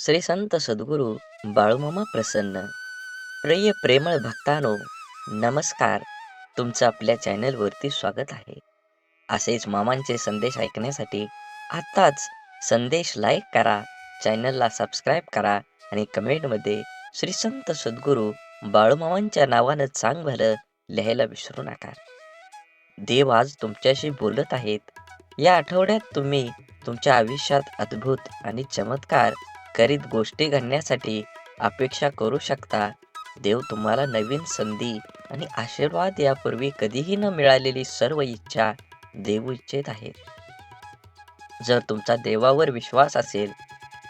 श्री संत सद्गुरू बाळूमामा प्रसन्न. प्रिय प्रेमळ भक्तानो नमस्कार. तुमचं आपल्या चॅनलवरती स्वागत आहे. असेच मामांचे संदेश ऐकण्यासाठी आत्ताच संदेश लाईक करा चॅनलला सबस्क्राईब करा आणि कमेंटमध्ये श्री संत सद्गुरू बाळूमामांच्या नावानं चांग भलं लिहायला विसरू नका. देव आज तुमच्याशी बोलत आहेत. या आठवड्यात तुम्ही तुमच्या आयुष्यात अद्भुत आणि चमत्कार करीत गोष्टी घडण्यासाठी अपेक्षा करू शकता. देव तुम्हाला नवीन संधी आणि आशीर्वाद यापूर्वी कधीही न मिळालेली सर्व इच्छा देऊ इच्छित आहे. जर तुमचा देवावर विश्वास असेल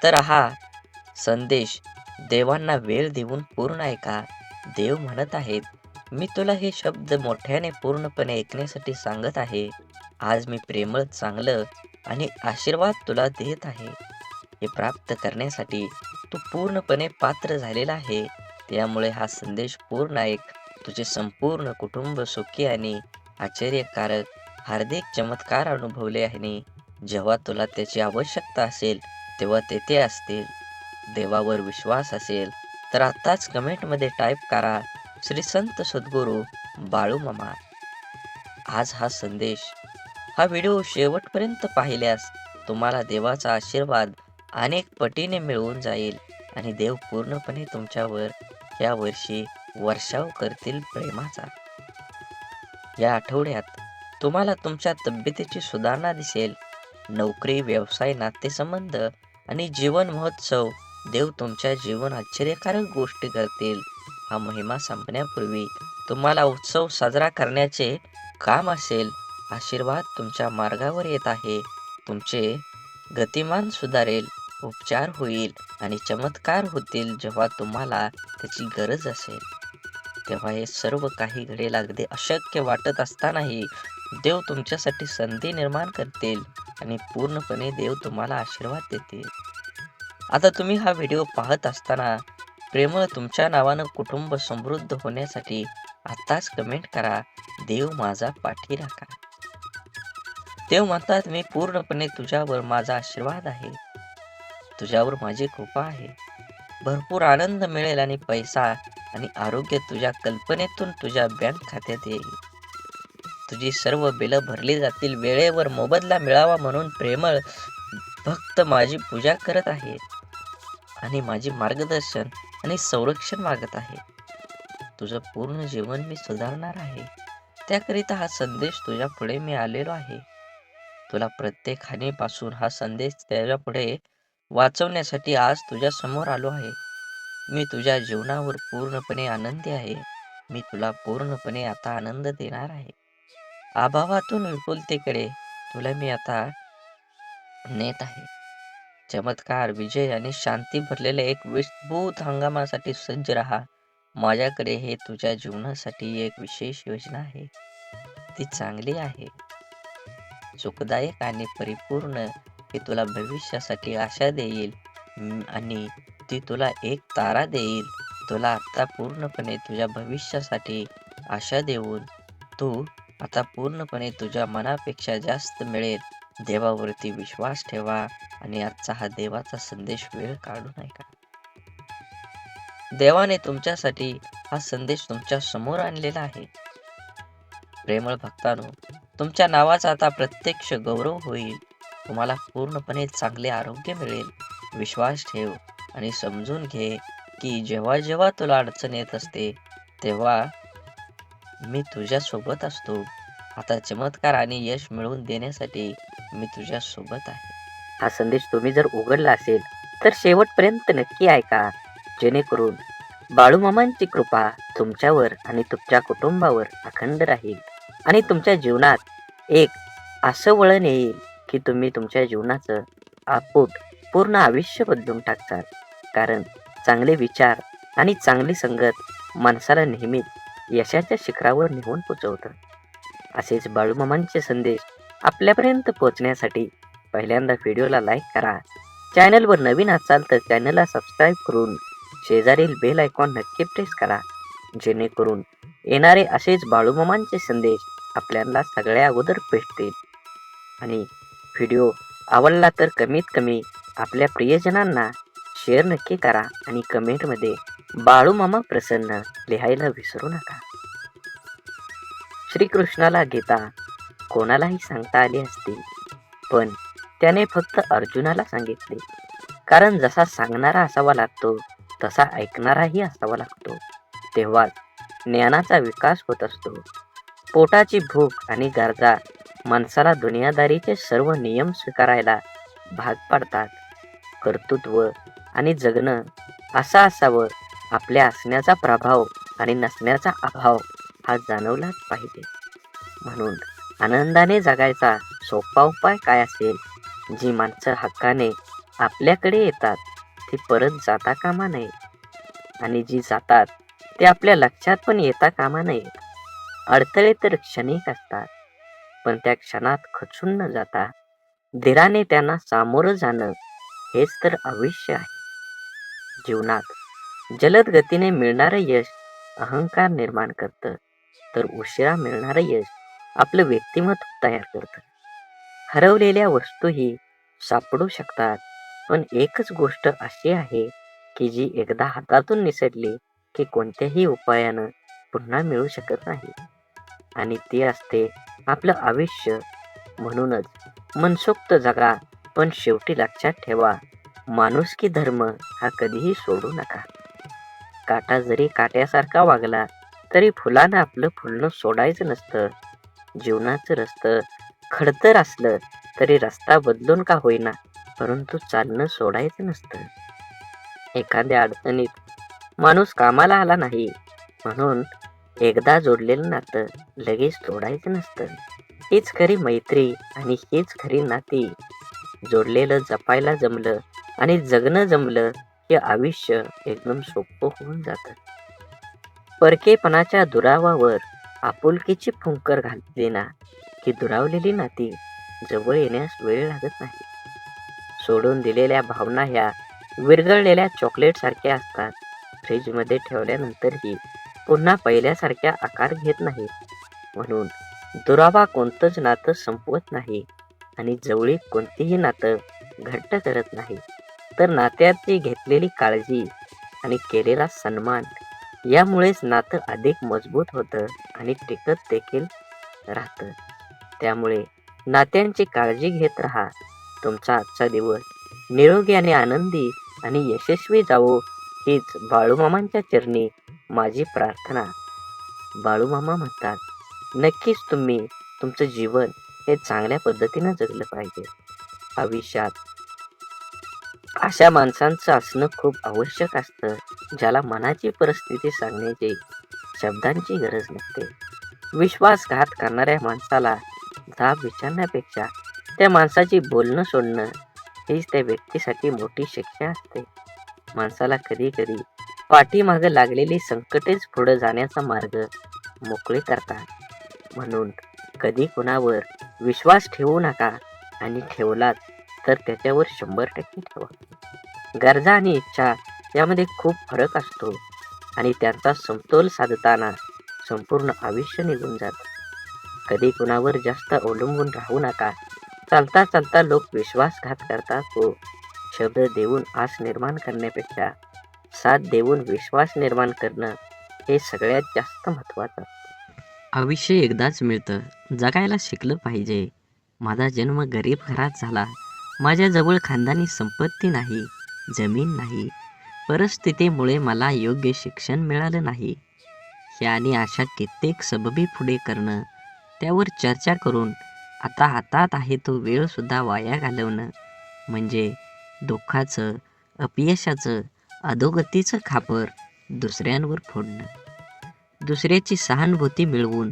तर हा संदेश देवांना वेळ देऊन पूर्ण ऐका देव म्हणत आहेत मी तुला हे शब्द मोठ्याने पूर्णपणे ऐकण्यासाठी सांगत आहे. आज मी प्रेमळ चांगलं आणि आशीर्वाद तुला देत आहे. हे प्राप्त करण्यासाठी तू पूर्णपणे पात्र झालेला आहे. त्यामुळे हा संदेश पूर्ण ऐक. तुझे संपूर्ण कुटुंब सुखी आणि आश्चर्यकारक हार्दिक चमत्कार अनुभवले आहे. जेव्हा तुला त्याची आवश्यकता असेल तेव्हा तेथे असतील. देवावर विश्वास असेल तर आत्ताच कमेंटमध्ये टाईप करा श्री संत सद्गुरू बाळू ममा. आज हा संदेश हा व्हिडिओ शेवटपर्यंत पाहिल्यास तुम्हाला देवाचा आशीर्वाद अनेक पटीने मिळवून जाईल. आणि देव पूर्णपणे तुमच्यावर या वर्षी वर्षाव करतील प्रेमाचा. या आठवड्यात तुम्हाला तुमच्या तब्येतीची सुधारणा दिसेल. नोकरी व्यवसाय नातेसंबंध आणि जीवन महोत्सव देव तुमच्या जीवन आश्चर्यकारक गोष्टी करतील. हा महिमा संपण्यापूर्वी तुम्हाला उत्सव साजरा करण्याचे काम असेल. आशीर्वाद तुमच्या मार्गावर येत आहे. तुमचे गतिमान सुधारेल. उपचार होईल आणि चमत्कार होतील जेव्हा तुम्हाला त्याची गरज असेल. तेव्हा हे सर्व काही घडेल. अगदी अशक्य वाटत असतानाही देव तुमच्यासाठी संधी निर्माण करतील आणि पूर्णपणे देव तुम्हाला आशीर्वाद देतील. आता तुम्ही हा व्हिडिओ पाहत असताना प्रेमळ तुमच्या नावानं कुटुंब समृद्ध होण्यासाठी आत्ताच कमेंट करा. देव माझा पाठी राखा देव म्हणतात मी पूर्णपणे तुझ्यावर माझा आशीर्वाद आहे. तुझ्यावर माझी कृपा आहे. भरपूर आनंद मिळेल आणि पैसा आणि आरोग्य तुझ्या कल्पनेतून तुझ्या बँक खात्यात येईल. तुझी सर्व बिलं भरली जातील. वेळेवर मोबदला मिळावा म्हणून प्रेमळ भक्त माझी पूजा करत आहे आणि माझी मार्गदर्शन आणि संरक्षण मागत आहे तुझं पूर्ण जीवन मी सुधारणार आहे. त्याकरिता हा संदेश तुझ्या पुढे मी आलेलो आहे. तुला प्रत्येक हानीपासून हा संदेश त्याच्या पुढे वाचवण्यासाठी आज तुझ्या समोर आलो आहे. मी तुझ्या जीवनावर पूर्णपणे आनंदी आहे. मी तुला पूर्णपणे आता आनंद देणार आहे. अभावातून विपुलतेकडे तुला मी आता नेत आहे. चमत्कार विजय आणि शांती भरलेल्या एक विस्तृत हंगामासाठी सज्ज राहा. माझ्याकडे हे तुझ्या जीवनासाठी एक विशेष योजना आहे. ती चांगली आहे. सुखदायक आणि परिपूर्ण ती तुला भविष्यासाठी आशा देईल. आणि ती तुला एक तारा देईल. तुला आता पूर्णपणे तुझ्या भविष्यासाठी आशा देऊन तू आता पूर्णपणे तुझ्या मनापेक्षा जास्त मिळेल. देवावरती विश्वास ठेवा आणि आजचा हा देवाचा संदेश वेळ काढू नका देवाने तुमच्यासाठी हा संदेश तुमच्यासमोर आणलेला आहे. प्रेमळ भक्तानो तुमच्या नावाचा आता प्रत्यक्ष गौरव होईल. तुम्हाला पूर्णपणे चांगले आरोग्य मिळेल. विश्वास ठेव आणि समजून घे की जेव्हा जेव्हा तुला अडचण येत असते तेव्हा मी तुझ्यासोबत असतो. आता चमत्कार आणि यश मिळवून देण्यासाठी मी तुझ्यासोबत आहे. हा संदेश तुम्ही जर उघडला असेल तर शेवटपर्यंत नक्की ऐका. जेणेकरून बाळूमामांची कृपा तुमच्यावर आणि तुमच्या कुटुंबावर अखंड राहील आणि तुमच्या जीवनात एक असं वळण येईल. की तुम्ही तुमच्या जीवनाचं आपूट पूर्ण आयुष्य बदलून टाकतात. कारण चांगले विचार आणि चांगली संगत माणसाला नेहमीच यशाच्या शिखरावर नेऊन पोचवतं असेच बाळूमामांचे संदेश आपल्यापर्यंत पोहोचण्यासाठी पहिल्यांदा व्हिडिओला लाईक करा. चॅनलवर नवीन असाल तर चॅनलला सबस्क्राईब करून शेजारील बेल आयकॉन नक्की प्रेस करा. जेणेकरून येणारे असेच बाळूमामांचे संदेश आपल्याला सगळ्या अगोदर भेटतील. आणि व्हिडिओ आवडला तर कमीत कमी आपल्या प्रियजनांना शेअर नक्की करा आणि कमेंटमध्ये बाळू मामा प्रसन्न लिहायला विसरू नका. श्रीकृष्णाला गीता कोणालाही सांगता आली असती पण त्याने फक्त अर्जुनाला सांगितले. कारण जसा सांगणारा असावा लागतो तसा ऐकणाराही असावा लागतो. तेव्हाच ज्ञानाचा विकास होत असतो. पोटाची भूक आणि गरजा माणसाला दुनियादारीचे सर्व नियम स्वीकारायला भाग पाडतात. कर्तृत्व आणि जगणं असं असावं आपल्या असण्याचा प्रभाव आणि नसण्याचा अभाव हा जाणवलाच पाहिजे. म्हणून आनंदाने जगायचा सोपा उपाय काय असेल? जी माणसं हक्काने आपल्याकडे येतात ती परत जाता कामा नये. आणि जी जातात ते आपल्या लक्षात पण येता कामा नये. अडथळे तर क्षणिक असतात. पण त्या क्षणात खचून न जाता धीराने त्यांना सामोरं जाणं हेच तर आयुष्य आहे. जीवनात जलद गतीने मिळणारं यश अहंकार निर्माण करतं तर उशिरा मिळणारं यश आपलं व्यक्तिमत्व तयार करतं. हरवलेल्या वस्तूही सापडू शकतात पण एकच गोष्ट अशी आहे की जी एकदा हातातून निसटली की कोणत्याही उपायानं पुन्हा मिळू शकत नाही. आणि ती असते आपलं आयुष्य. म्हणूनच मनसोक्त जगा पण शेवटी लक्षात ठेवा माणुसकी धर्म हा कधीही सोडू नका. काटा जरी काट्यासारखा वागला तरी फुलानं आपलं फुलणं सोडायचं नसतं. जीवनाचं रस्तं खडतर असलं तरी रस्ता बदलून का होईना परंतु चालणं सोडायचं नसतं. एखाद्या अडचणीत माणूस कामाला आला नाही म्हणून एकदा जोडलेलं नातं लगेच तोडायचं नसतं. हीच खरी मैत्री आणि हीच खरी नाती. जोडलेलं जपायला जमलं आणि जगणं जमलं हे आयुष्य एकदम सोपं होऊन जातं. परकेपणाच्या दुरावावर आपुलकीची फुंकर घातली ना की दुरावलेली नाती जवळ येण्यास वेळ लागत नाही. सोडून दिलेल्या भावना ह्या विरघळलेल्या चॉकलेटसारख्या असतात. फ्रीजमध्ये ठेवल्यानंतरही पुन्हा पहिल्यासारख्या आकार घेत नाहीत म्हणून दुरावा कोणतंच नातं संपवत नाही आणि जवळीक कोणतीही नातं घट्ट करत नाही. तर नात्याची घेतलेली काळजी आणि केलेला सन्मान यामुळेच नातं अधिक मजबूत होतं आणि टिकत देखील राहतं. त्यामुळे नात्यांची काळजी घेत राहा. तुमचा आजचा दिवस निरोगी आणि आनंदी आणि यशस्वी जावो. हीच बाळूमामांच्या चरणी माझी प्रार्थना. बाळूमामा म्हणतात नक्कीच तुम्ही तुमचं जीवन हे चांगल्या पद्धतीनं जगलं पाहिजे. आयुष्यात अशा माणसांचं असणं खूप आवश्यक असतं ज्याला मनाची परिस्थिती सांगण्याची शब्दांची गरज नसते. विश्वासघात करणाऱ्या माणसाला जाब विचारण्यापेक्षा त्या माणसाची बोलणं सोडणं हीच त्या व्यक्तीसाठी मोठी शिक्षा असते. माणसाला कधी कधी पाठीमागे लागलेली संकटेच पुढे जाण्याचा मार्ग मोकळे करतात. म्हणून कधी कुणावर विश्वास ठेवू नका आणि ठेवलाच तर त्याच्यावर शंभर टक्के ठेवा. गरजा आणि इच्छा यामध्ये खूप फरक असतो आणि त्यांचा समतोल साधताना संपूर्ण आयुष्य निघून जातं. कधी कुणावर जास्त अवलंबून राहू नका. चालता चालता लोक विश्वासघात करतात हो शब्द देऊन आस निर्माण करण्यापेक्षा साथ देऊन विश्वास निर्माण करणं हे सगळ्यात जास्त महत्त्वाचं. आयुष्य एकदाच मिळतं. जगायला शिकलं पाहिजे. माझा जन्म गरीब घरात झाला. माझ्याजवळ खानदानी संपत्ती नाही जमीन नाही परिस्थितीमुळे मला योग्य शिक्षण मिळालं नाही. ह्या आणि अशा कित्येक सबबी पुढे करणं त्यावर चर्चा करून आता हातात आहे तो वेळसुद्धा वाया घालवणं. म्हणजे दुःखाचं अपयशाचं अधोगतीचं खापर दुसऱ्यांवर फोडणं. दुसऱ्याची सहानुभूती मिळवून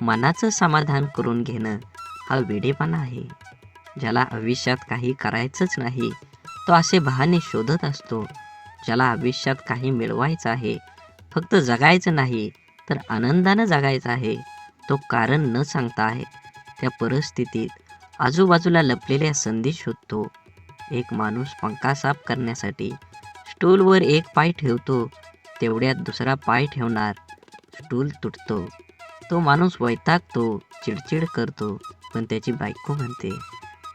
मनाचं समाधान करून घेणं हा वेडेपणा आहे. ज्याला आयुष्यात काही करायचंच नाही तो असे बहाणे शोधत असतो. ज्याला आयुष्यात काही मिळवायचं आहे फक्त जगायचं नाही तर आनंदानं जगायचं आहे तो कारण न सांगता आहे. त्या परिस्थितीत आजूबाजूला लपलेल्या संधी शोधतो. एक माणूस पंखा साफ करण्यासाठी स्टूलवर एक पाय ठेवतो तेवढ्यात दुसरा पाय ठेवणार. स्टूल तुटतो. तो माणूस वैतागतो चिडचिड करतो पण त्याची बायको म्हणते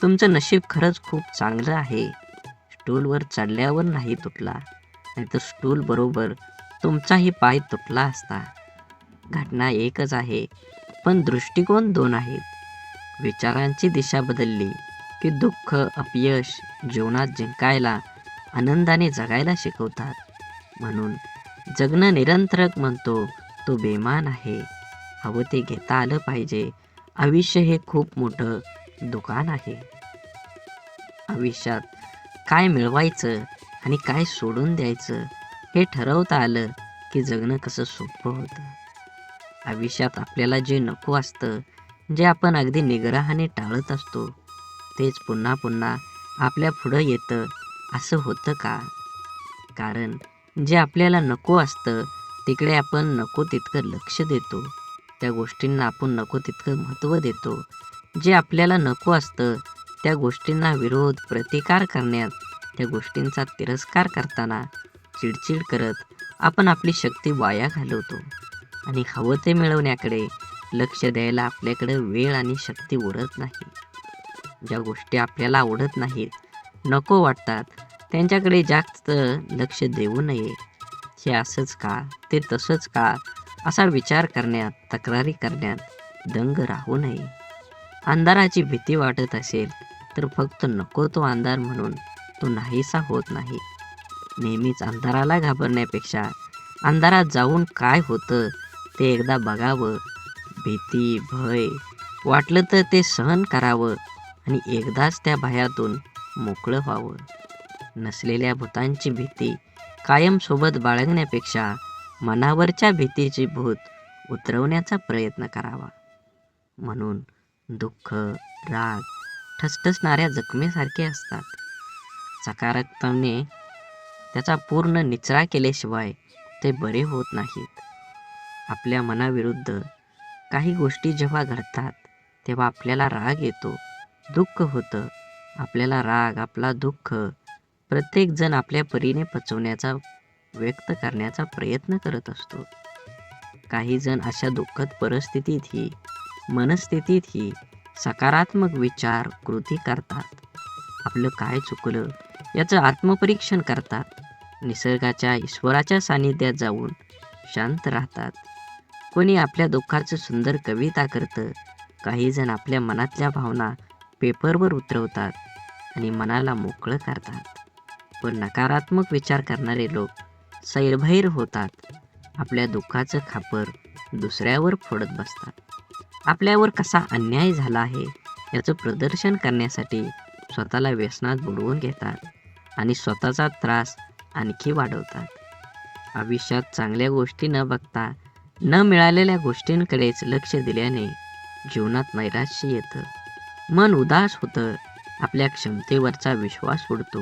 तुमचं नशीब खरंच खूप चांगलं आहे. स्टूलवर चढल्यावर नाही तुटला नाहीतर स्टूल बरोबर तुमचाही पाय तुटला असता. घटना एकच आहे पण दृष्टिकोन दोन आहेत. विचारांची दिशा बदलली. की दुःख अपयश जीवनात जिंकायला आनंदाने जगायला शिकवतात. म्हणून जगणं निरंतरक म्हणतो तो बेमान आहे. हवं ते घेता आलं पाहिजे. आयुष्य हे खूप मोठं दुकान आहे. आयुष्यात काय मिळवायचं आणि काय सोडून द्यायचं हे ठरवता आलं की जगणं कसं सोपं होतं. आयुष्यात आपल्याला जे नको असतं जे आपण अगदी निग्रहाने टाळत असतो तेच पुन्हा पुन्हा आपल्या पुढं येतं. असं होतं का? कारण जे आपल्याला नको असतं तिकडे आपण नको तितकं लक्ष देतो. त्या गोष्टींना आपण नको तितकं महत्त्व देतो. जे आपल्याला नको असतं त्या गोष्टींना विरोध प्रतिकार करण्यात त्या गोष्टींचा तिरस्कार करताना चिडचिड करत आपण आपली शक्ती वाया घालवतो. आणि हवं ते मिळवण्याकडे लक्ष द्यायला आपल्याकडे वेळ आणि शक्ती उरत नाही. ज्या गोष्टी आपल्याला आवडत नाहीत नको वाटतात त्यांच्याकडे जास्त लक्ष देऊ नये. हे असंच का? ते तसंच का? असा विचार करण्यात तक्रारी करण्यात दंग राहू नये. अंधाराची भीती वाटत असेल तर फक्त नको तो अंधार म्हणून. तो नाहीसा होत नाही. नेहमीच अंधाराला घाबरण्यापेक्षा अंधारात जाऊन काय होतं ते एकदा बघावं. भीती भय वाटलं तर ते सहन करावं. आणि एकदाच त्या भयातून मोकळं व्हावं. नसलेल्या भूतांची भीती कायम सोबत बाळगण्यापेक्षा मनावरच्या भीतीची भूत उतरवण्याचा प्रयत्न करावा. म्हणून दुःख राग ठसठसणाऱ्या जखमेसारखे असतात. सकारात्मकने त्याचा पूर्ण निचरा केल्याशिवाय ते बरे होत नाहीत. आपल्या मनाविरुद्ध काही गोष्टी जेव्हा घडतात तेव्हा आपल्याला राग येतो. दुःख होतं. आपल्याला राग आपला दुःख प्रत्येकजण आपल्या परीने पचवण्याचा व्यक्त करण्याचा प्रयत्न करत असतो. काही जण अशा दुःखद परिस्थितीतही मनस्थितीतही सकारात्मक विचार कृती करतात. आपलं काय चुकलं याचं आत्मपरीक्षण करतात. निसर्गाच्या ईश्वराच्या सानिध्यात जाऊन शांत राहतात. कोणी आपल्या दुःखाचं सुंदर कविता करतं काही जण आपल्या मनातल्या भावना पेपरवर उतरवतात आणि मनाला मोकळं करतात. पण नकारात्मक विचार करणारे लोक सैरभैर होतात. आपल्या दुःखाचं खापर दुसऱ्यावर फोडत बसतात. आपल्यावर कसा अन्याय झाला आहे याचं प्रदर्शन करण्यासाठी स्वतःला व्यसनात बुडवून घेतात आणि स्वतःचा त्रास आणखी वाढवतात. आयुष्यात चांगल्या गोष्टी न बघता न मिळालेल्या गोष्टींकडेच लक्ष दिल्याने जीवनात नैराश्य येतं. मन उदास होतं. आपल्या क्षमतेवरचा विश्वास उडतो.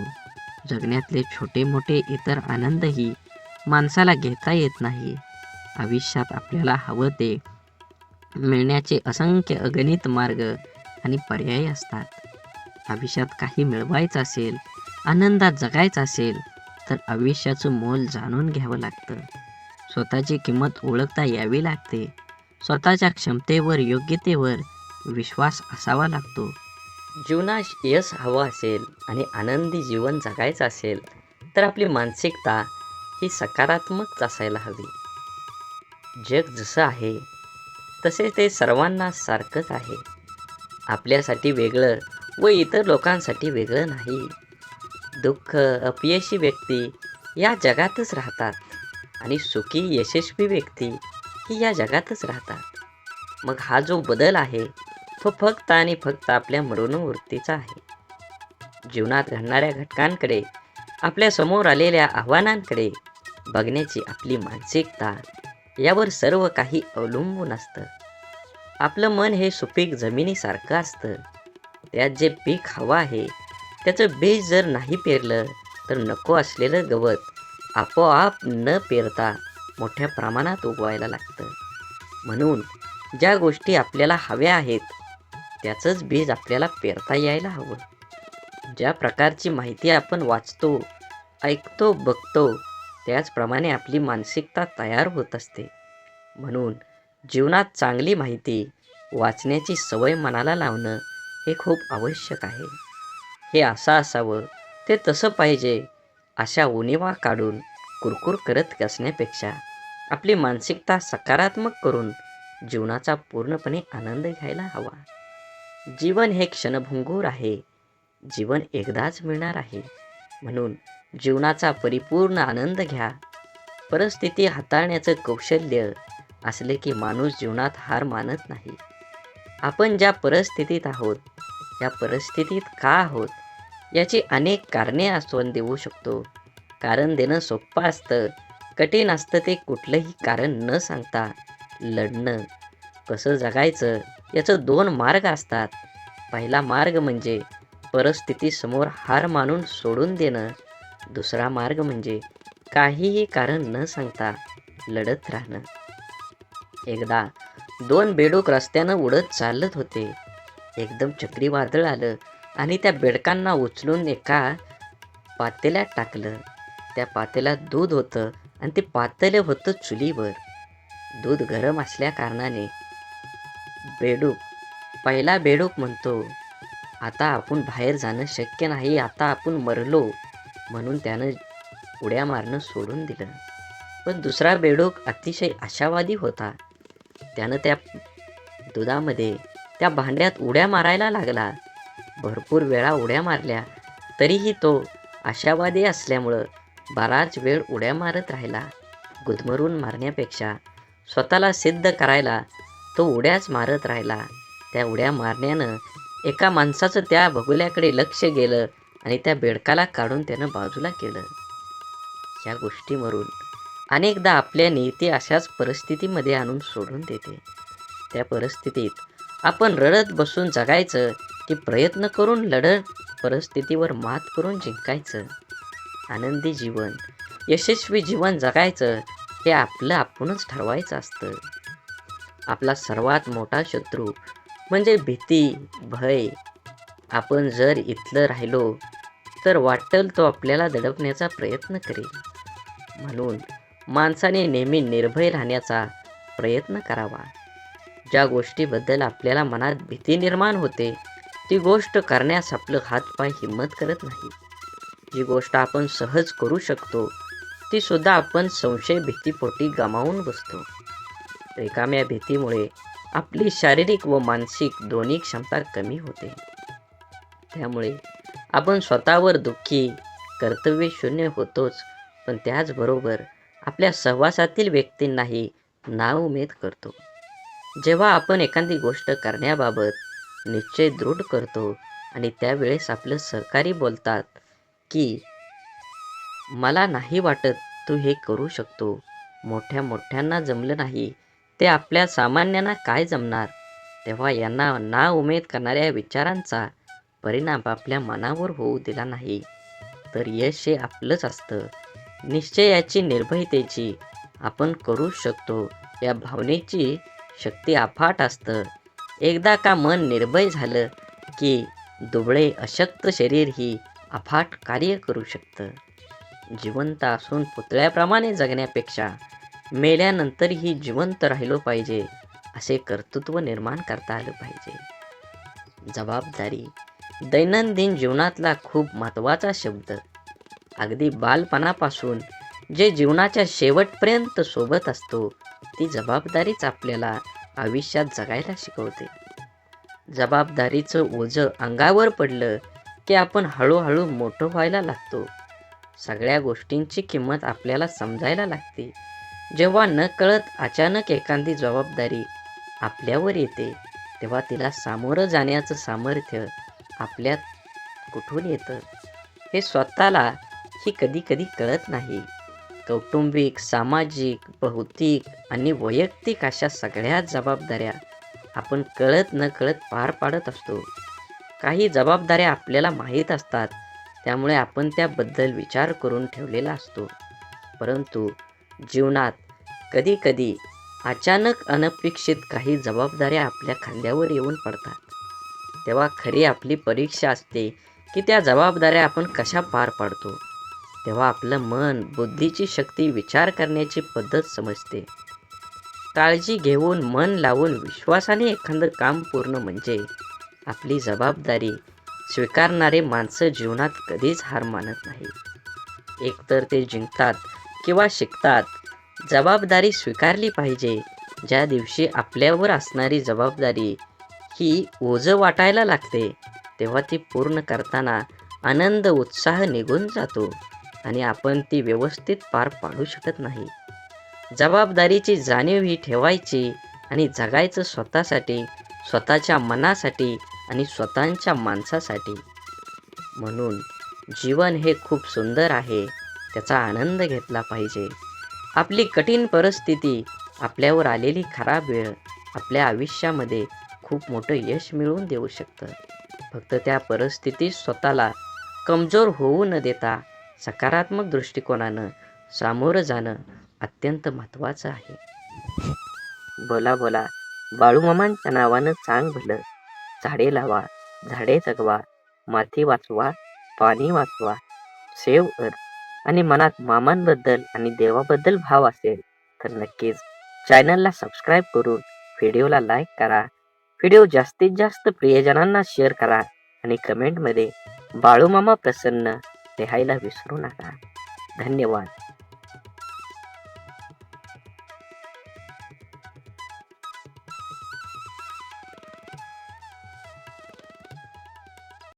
जगण्यातले छोटे मोठे इतर आनंदही माणसाला घेता येत नाही. आयुष्यात आपल्याला हवं ते मिळण्याचे असंख्य अगणित मार्ग आणि पर्याय असतात. आयुष्यात काही मिळवायचं असेल आनंदात जगायचं असेल तर आयुष्याचं मोल जाणून घ्यावं लागतं. स्वतःची किंमत ओळखता यावी लागते. स्वतःच्या क्षमतेवर योग्यतेवर विश्वास असावा लागतो. जीवनात यश हवं असेल आणि आनंदी जीवन जगायचं असेल तर आपली मानसिकता ही सकारात्मक असायला हवी. जग जसं आहे तसे ते सर्वांना सारखंच आहे. आपल्यासाठी वेगळं व इतर लोकांसाठी वेगळं नाही. दुःख अपयशी व्यक्ती या जगातच राहतात आणि सुखी यशस्वी व्यक्ती ही या जगातच राहतात. मग हा जो बदल आहे तो फक्त आणि फक्त आपल्या मरणवृत्तीचा आहे. जीवनात घडणाऱ्या घटकांकडे आपल्यासमोर आलेल्या आव्हानांकडे बघण्याची आपली मानसिकता यावर सर्व काही अवलंबून असतं. आपलं मन हे सुपीक जमिनीसारखं असतं. त्यात जे पीक हवं आहे त्याचं बीज जर नाही पेरलं तर नको असलेलं गवत आपोआप न पेरता मोठ्या प्रमाणात उगवायला लागतं. म्हणून ज्या गोष्टी आपल्याला हव्या आहेत त्याचंच बीज आपल्याला पेरता यायला हवं. ज्या प्रकारची माहिती आपण वाचतो ऐकतो बघतो त्याचप्रमाणे आपली मानसिकता तयार होत असते. म्हणून जीवनात चांगली माहिती वाचण्याची सवय मनाला लावणं हे खूप आवश्यक आहे. हे असं असावं ते तसं पाहिजे अशा उणिवा काढून कुरकुर करत असण्यापेक्षा आपली मानसिकता सकारात्मक करून जीवनाचा पूर्णपणे आनंद घ्यायला हवा. जीवन हे क्षणभंगूर आहे. जीवन एकदाच मिळणार आहे. म्हणून जीवनाचा परिपूर्ण आनंद घ्या. परिस्थिती हाताळण्याचं कौशल्य असले की माणूस जीवनात हार मानत नाही. आपण ज्या परिस्थितीत आहोत या परिस्थितीत का आहोत याची अनेक कारणे आसवण देऊ शकतो. कारण देणं सोपं असतं कठीण असतं ते कुठलंही कारण न सांगता. लढणं कसं जगायचं याचं दोन मार्ग असतात. पहिला मार्ग म्हणजे परिस्थितीसमोर हार मानून सोडून देणं. दुसरा मार्ग म्हणजे काहीही कारण न सांगता लढत राहणं. एकदा दोन बेडूक रस्त्यानं उडत चालत होते. एकदम चक्रीवादळ आलं आणि त्या बेडकांना उचलून एका पातेल्यात टाकलं. त्या पातेल्यात दूध होतं आणि ते पातेलं होतं चुलीवर. दूध गरम असल्या कारणाने बेडूक. पहिला बेडूक म्हणतो आता आपण बाहेर जाणं शक्य नाही आता आपण मरलो. म्हणून त्यानं उड्या मारणं सोडून दिलं. पण दुसरा बेडूक अतिशय आशावादी होता. त्यानं त्या दुधामध्ये त्या भांड्यात उड्या मारायला लागला. भरपूर वेळा उड्या मारल्या. तरीही तो आशावादी असल्यामुळं बराच वेळ उड्या मारत राहिला. गुदमरून मारण्यापेक्षा स्वतःला सिद्ध करायला तो उड्याच मारत राहिला. त्या उड्या मारण्यानं एका माणसाचं त्या बगुल्याकडे लक्ष गेलं आणि त्या बेडकाला काढून त्यानं बाजूला केलं. या गोष्टीवरून अनेकदा आपल्या नेते अशाच परिस्थितीमध्ये आणून सोडून देते. त्या परिस्थितीत आपण रडत बसून जगायचं की प्रयत्न करून लढत परिस्थितीवर मात करून जिंकायचं. आनंदी जीवन यशस्वी जीवन जगायचं हे आपलं आपणच ठरवायचं असतं. आपला सर्वात मोठा शत्रू. म्हणजे भीती भय. आपण जर इथलं राहिलो तर वाटेल तो आपल्याला दडपण्याचा प्रयत्न करेल. म्हणून माणसाने नेहमी निर्भय राहण्याचा प्रयत्न करावा. ज्या गोष्टीबद्दल आपल्याला मनात भीती निर्माण होते ती गोष्ट करण्यास आपलं हातपाय हिंमत करत नाही. जी गोष्ट आपण सहज करू शकतो तीसुद्धा आपण संशय भीतीपोटी गमावून बसतो. रिकाम्या भीतीमुळे आपली शारीरिक व मानसिक दोन्ही क्षमता कमी होते. त्यामुळे आपण स्वतःवर दुःखी कर्तव्य शून्य होतोच पण त्याचबरोबर आपल्या सहवासातील व्यक्तींनाही नाउमेद करतो. जेव्हा आपण एखादी गोष्ट करण्याबाबत निश्चय दृढ करतो आणि त्यावेळेस आपलं सहकारी बोलतात की मला नाही वाटत तू हे करू शकतो. मोठ्या मोठ्यांना जमलं नाही. ते आपल्या सामान्यांना काय जमणार? तेव्हा यांना ना उमेद करणाऱ्या विचारांचा परिणाम आपल्या मनावर होऊ दिला नाही. तर यश हे आपलंच असतं. निश्चयाची निर्भयतेची आपण करू शकतो. या भावनेची शक्ती अफाट असतं. एकदा का मन निर्भय झालं की दुबळे अशक्त शरीरही अफाट कार्य करू शकतं. जिवंत असून पुतळ्याप्रमाणे जगण्यापेक्षा मेल्यानंतरही जिवंत राहिलो पाहिजे असे कर्तृत्व निर्माण करता आलं पाहिजे. जबाबदारी दैनंदिन जीवनातला खूप महत्त्वाचा शब्द. अगदी बालपणापासून जे जीवनाच्या शेवटपर्यंत सोबत असतो ती जबाबदारीच आपल्याला आयुष्यात जगायला शिकवते. जबाबदारीचं ओझं अंगावर पडलं की आपण हळूहळू मोठं व्हायला लागतो. सगळ्या गोष्टींची किंमत आपल्याला समजायला लागते. जेव्हा न कळत अचानक एखादी जबाबदारी आपल्यावर येते तेव्हा तिला सामोरं जाण्याचं सामर्थ्य आपल्यात कुठून येतं? हे स्वतःला ही कधी कधी कळत नाही. कौटुंबिक सामाजिक भौतिक आणि वैयक्तिक अशा सगळ्या जबाबदाऱ्या आपण कळत न कळत पार पाडत असतो. काही जबाबदाऱ्या आपल्याला माहीत असतात त्यामुळे आपण त्याबद्दल विचार करून ठेवलेला असतो. परंतु जीवनात कधीकधी अचानक अनपेक्षित काही जबाबदाऱ्या आपल्या खांद्यावर येऊन पडतात. तेव्हा खरी आपली परीक्षा असते की त्या जबाबदाऱ्या आपण कशा पार पाडतो. तेव्हा आपलं मन बुद्धीची शक्ती विचार करण्याची पद्धत समजते. काळजी घेऊन मन लावून विश्वासाने एखादं काम पूर्ण म्हणजे आपली जबाबदारी स्वीकारणारे माणसं जीवनात कधीच हार मानत नाही एकतर ते जिंकतात किंवा शिकतात. जबाबदारी स्वीकारली पाहिजे. ज्या दिवशी आपल्यावर असणारी जबाबदारी ही ओझं वाटायला लागते तेव्हा ती पूर्ण करताना आनंद उत्साह निघून जातो आणि आपण ती व्यवस्थित पार पाडू शकत नाही. जबाबदारीची जाणीव ही ठेवायची आणि जगायचं स्वतःसाठी स्वतःच्या मनासाठी आणि स्वतःच्या माणसासाठी. म्हणून जीवन हे खूप सुंदर आहे. त्याचा आनंद घेतला पाहिजे. आपली कठीण परिस्थिती आपल्यावर आलेली खराब वेळ आपल्या आयुष्यामध्ये खूप मोठं यश मिळवून देऊ शकतं. फक्त त्या परिस्थितीत स्वतःला कमजोर होऊ न देता सकारात्मक दृष्टिकोनानं सामोरं जाणं अत्यंत महत्त्वाचं आहे. बोला बोला. बाळूमामांच्या नावानं चांग भलं. झाडे लावा झाडे जगवा माती वाचवा पाणी वाचवा सेव अर्थ आणि मनात मामांबद्दल आणि देवाबद्दल भाव असेल तर नक्कीच चॅनलला सबस्क्राईब करून व्हिडिओला लाईक करा. व्हिडिओ जास्तीत जास्त प्रियजनांना शेअर करा आणि कमेंटमध्ये बाळूमामा प्रसन्न लिहायला विसरू नका. धन्यवाद.